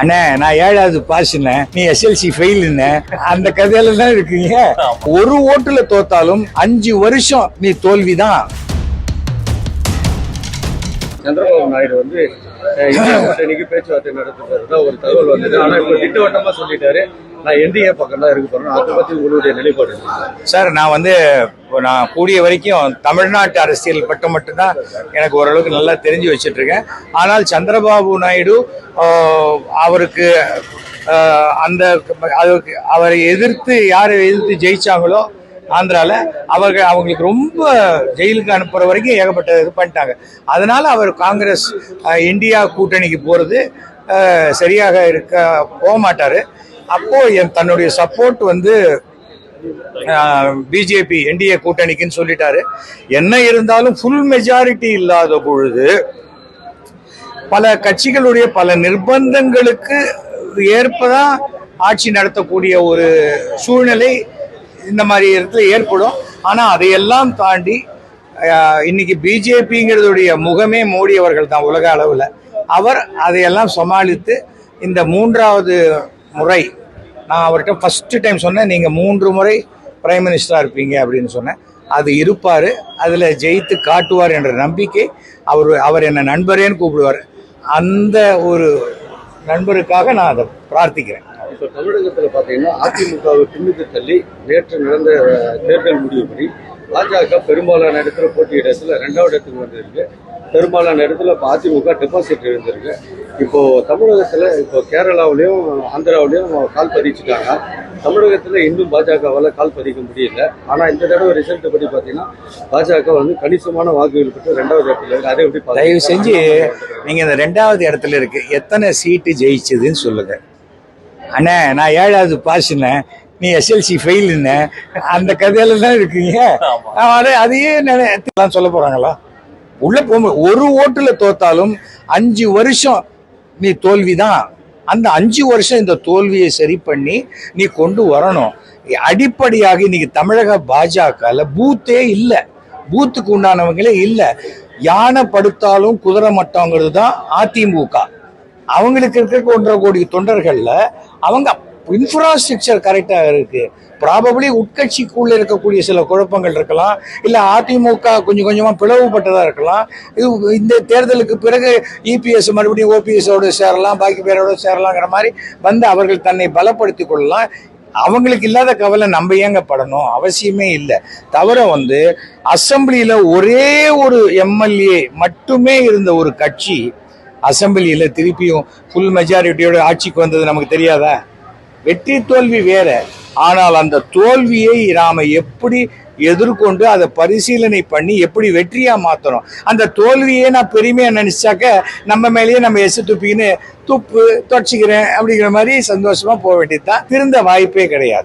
அண்ணே நான் ஏழாவது பாஸ்ண்ணே நீ எஸ்எல்சி ஃபெயிலுண்ண அந்த கதையில தான் இருக்கீங்க. ஒரு ஓட்டுல தோத்தாலும் அஞ்சு வருஷம் நீ தோல்விதான். சந்திரபாபு நாயுடு வந்து இந்தியா கூட்டணிக்கு பேச்சுவார்த்தை நடத்துறதுதான் ஒரு தகவல் வந்தது. ஆனா இப்ப திட்டவட்டமா சொல்லிட்டாரு. நான் என்டிஏ பக்கம் தான் இருக்க போறேன். அதை பத்தி உங்களுடைய நிலைப்பாடு சார் நான் வந்து இப்போ நான் கூடிய வரைக்கும் தமிழ்நாட்டு அரசியல் பட்டம் மட்டும்தான் எனக்கு ஓரளவுக்கு நல்லா தெரிஞ்சு வச்சிட்டு இருக்கேன் ஆனால் சந்திரபாபு நாயுடு அவருக்கு அந்த அதுக்கு அவரை எதிர்த்து யாரை எதிர்த்து ஜெயிச்சாங்களோ ஆந்திரால அவர்கள் அவங்களுக்கு ரொம்ப ஜெயிலுக்கு அனுப்புற வரைக்கும் ஏகப்பட்ட இது பண்ணிட்டாங்க. அதனால அவர் காங்கிரஸ் இந்தியா கூட்டணிக்கு போறது சரியாக இருக்க போக மாட்டாரு. அப்போ என் தன்னுடைய சப்போர்ட் வந்து பிஜேபி என்டிஏ கூட்டணிக்குன்னு சொல்லிட்டாரு. என்ன இருந்தாலும் ஃபுல் மெஜாரிட்டி இல்லாத பொழுது பல கட்சிகளுடைய பல நிர்பந்தங்களுக்கு ஏற்பதான் ஆட்சி நடத்தக்கூடிய ஒரு சூழ்நிலை இந்த மாதிரி இடத்துல ஏற்படும். ஆனால் அதையெல்லாம் தாண்டி இன்னைக்கு பிஜேபிங்கிறதுடைய முகமே மோடி அவர்கள் தான் உலக அளவில். அவர் அதையெல்லாம் சமாளித்து இந்த மூன்றாவது முறை. நான் அவர்கிட்ட ஃபஸ்ட்டு டைம் சொன்னேன் நீங்கள் மூன்று முறை பிரைம் மினிஸ்டராக இருப்பீங்க அப்படின்னு சொன்னேன். அது இருப்பார் அதில் ஜெயித்து காட்டுவார் என்ற நம்பிக்கை அவர் அவர் என்னை நண்பரேன்னு கூப்பிடுவார். அந்த ஒரு நண்பருக்காக நான் அதை பிரார்த்திக்கிறேன். இப்போ தமிழகத்தில் பார்த்தீங்கன்னா அதிமுகவை பின்னுக்கு தள்ளி நேற்று நடந்த தேர்தல் முடிவுபடி பாஜக பெரும்பாலான இடத்துல போட்டியிடத்துல ரெண்டாவது இடத்துக்கு வந்திருக்கு. பெரும்பாலான இடத்துல இப்போ அதிமுக டெபாசிட் இருந்திருக்கு. இப்போ தமிழகத்துல இப்போ கேரளாவிலையும் ஆந்திராவிலையும் கால் பதிச்சுட்டாங்க. தமிழகத்துல இன்னும் பாஜகவால கால் பதிக்க முடியல. ஆனா இந்த தடவை ரிசல்ட் படி பாத்தீங்கன்னா பாஜக வந்து கணிசமான வாக்குகள் பெற்று ரெண்டாவது இடத்துல இருக்கு. அதை எப்படி தயவு செஞ்சு நீங்கள் இந்த ரெண்டாவது இடத்துல இருக்கு. எத்தனை சீட்டு ஜெயிச்சதுன்னு சொல்லுங்க. அண்ணே நான் ஏழாவது பாசினேன் நீ எஸ்எல்சி ஃபெயிலுண்ண அந்த கதையில தான் இருக்கீங்க. அதையே நினை- சொல்ல போறாங்களா? உள்ள போக ஒரு ஓட்டுல தோத்தாலும் அஞ்சு வருஷம் நீ தோல்விதான். அந்த அஞ்சு வருஷம் இந்த தோல்வியை சரி பண்ணி நீ கொண்டு வரணும். அடிப்படையாக இன்னைக்கு தமிழக பாஜகல பூத்தே இல்லை. பூத்துக்கு உண்டானவங்களே இல்லை. யானை படுத்தாலும் குதிரை மட்டங்கிறது தான் அதிமுக. அவங்களுக்கு இருக்க ஒன்றரை கோடி தொண்டர்கள்ல அவங்க இன்ஃப்ராஸ்ட்ரக்சர் கரெக்டாக இருக்கு. ப்ராபபிளி உட்கட்சிக்குள்ள இருக்கக்கூடிய சில குழப்பங்கள் இருக்கலாம். இல்லை அதிமுக கொஞ்சம் கொஞ்சமாக பிளவுபட்டதாக இருக்கலாம். இது இந்த தேர்தலுக்கு பிறகு இபிஎஸ் மறுபடியும் ஓபிஎஸோடு சேரலாம் பாக்கி பேரோட சேரலாங்கிற மாதிரி வந்து அவர்கள் தன்னை பலப்படுத்திக் கொள்ளலாம். அவங்களுக்கு இல்லாத கவலை நம்ம ஏங்க படணும் அவசியமே இல்லை. தவிர வந்து அசம்பிளியில் ஒரே ஒரு எம்எல்ஏ மட்டுமே இருந்த ஒரு கட்சி அசம்பிளியில் திருப்பியும் ஃபுல் மெஜாரிட்டியோட ஆட்சிக்கு வந்தது நமக்கு தெரியாதா? வெற்றி தோல்வி வேற. ஆனால் அந்த தோல்வியை நாம எப்படி எதிர்கொண்டு அதை பரிசீலனை பண்ணி எப்படி வெற்றியா மாத்தணும்? அந்த தோல்வியே நான் பெருமையா நினைச்சாக்க நம்ம மேலேயே நம்ம எசு துப்பின்னு துப்பு தொடச்சிக்கிறேன் அப்படிங்கிற மாதிரி சந்தோஷமா போக வேண்டியதுதான். திருந்த வாய்ப்பே கிடையாது.